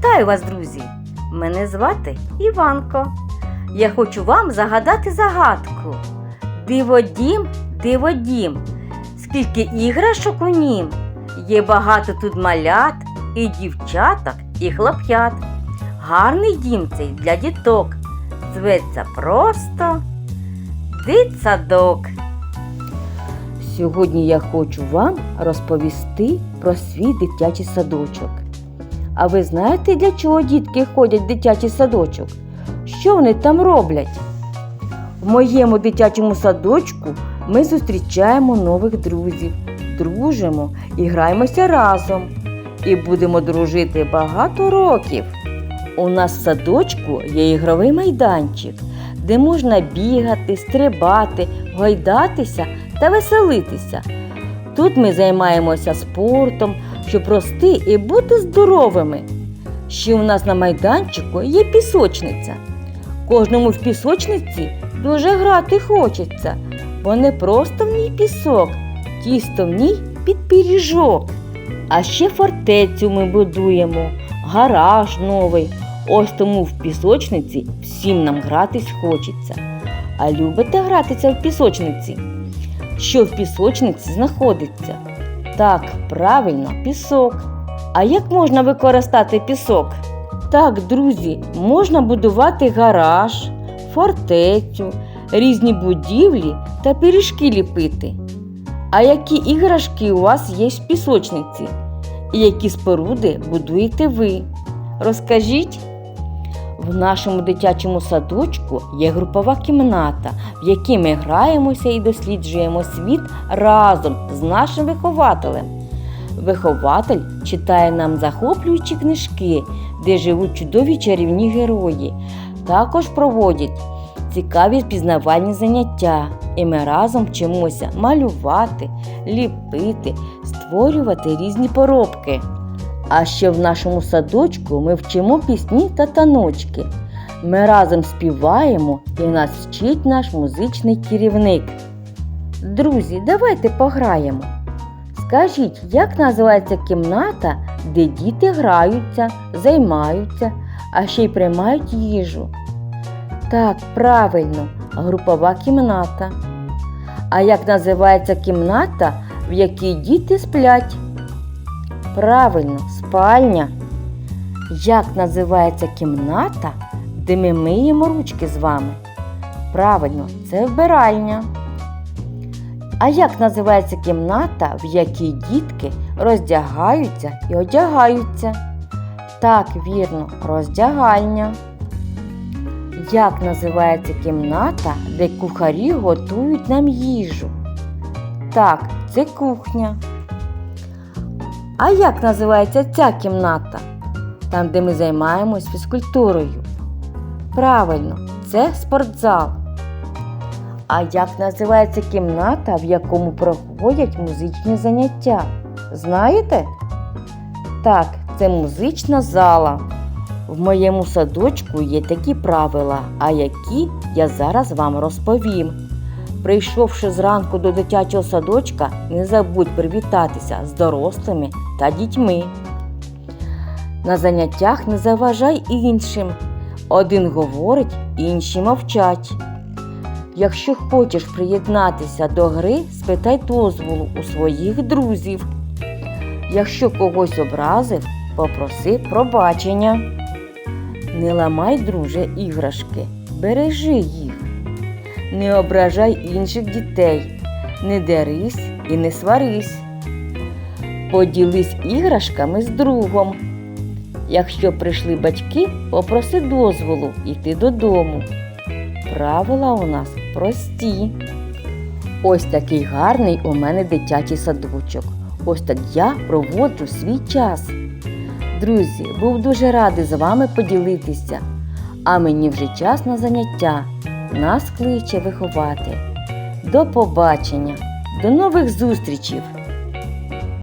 Вітаю вас, друзі! Мене звати Іванко. Я хочу вам загадати загадку. Диводім, диводім, скільки іграшок у нім. Є багато тут малят, і дівчаток, і хлоп'ят. Гарний дім цей для діток. Зветься просто дитсадок. Сьогодні я хочу вам розповісти про свій дитячий садочок. А ви знаєте, для чого дітки ходять в дитячий садочок? Що вони там роблять? В моєму дитячому садочку ми зустрічаємо нових друзів, дружимо і граємося разом. І будемо дружити багато років. У нас в садочку є ігровий майданчик, де можна бігати, стрибати, гойдатися та веселитися. Тут ми займаємося спортом, щоб рости і бути здоровими. Ще у нас на майданчику є пісочниця. Кожному в пісочниці дуже грати хочеться, бо не просто в ній пісок, тісто в ній під пиріжок. А ще фортецю ми будуємо, гараж новий. Ось тому в пісочниці всім нам гратись хочеться. А любите гратися в пісочниці? Що в пісочниці знаходиться? Так, правильно, пісок. А як можна використати пісок? Так, друзі, можна будувати гараж, фортецю, різні будівлі та пиріжки ліпити. А які іграшки у вас є в пісочниці? І які споруди будуєте ви? Розкажіть. В нашому дитячому садочку є групова кімната, в якій ми граємося і досліджуємо світ разом з нашим вихователем. Вихователь читає нам захоплюючі книжки, де живуть чудові чарівні герої. Також проводять цікаві пізнавальні заняття, і ми разом вчимося малювати, ліпити, створювати різні поробки. А ще в нашому садочку ми вчимо пісні та таночки. Ми разом співаємо і нас вчить наш музичний керівник. Друзі, давайте пограємо. Скажіть, як називається кімната, де діти граються, займаються, а ще й приймають їжу? Так, правильно, групова кімната. А як називається кімната, в якій діти сплять? Правильно, спальня. Як називається кімната, де ми миємо ручки з вами? Правильно, це вбиральня. А як називається кімната, в якій дітки роздягаються і одягаються? Так, вірно, роздягальня. Як називається кімната, де кухарі готують нам їжу? Так, це кухня. А як називається ця кімната? Там, де ми займаємось фізкультурою. Правильно, це спортзал. А як називається кімната, в якому проходять музичні заняття? Знаєте? Так, це музична зала. В моєму садочку є такі правила, а які я зараз вам розповім. Прийшовши зранку до дитячого садочка, не забудь привітатися з дорослими та дітьми. На заняттях не заважай іншим. Один говорить, інші мовчать. Якщо хочеш приєднатися до гри, спитай дозволу у своїх друзів. Якщо когось образив, попроси пробачення. Не ламай, друже, іграшки, бережи їх. Не ображай інших дітей, не дерись і не сварись. Поділись іграшками з другом. Якщо прийшли батьки, попроси дозволу йти додому. Правила у нас прості. Ось такий гарний у мене дитячий садочок. Ось так я проводжу свій час. Друзі, був дуже радий з вами поділитися. А мені вже час на заняття. Нас кличе виховати. До побачення, до нових зустрічей!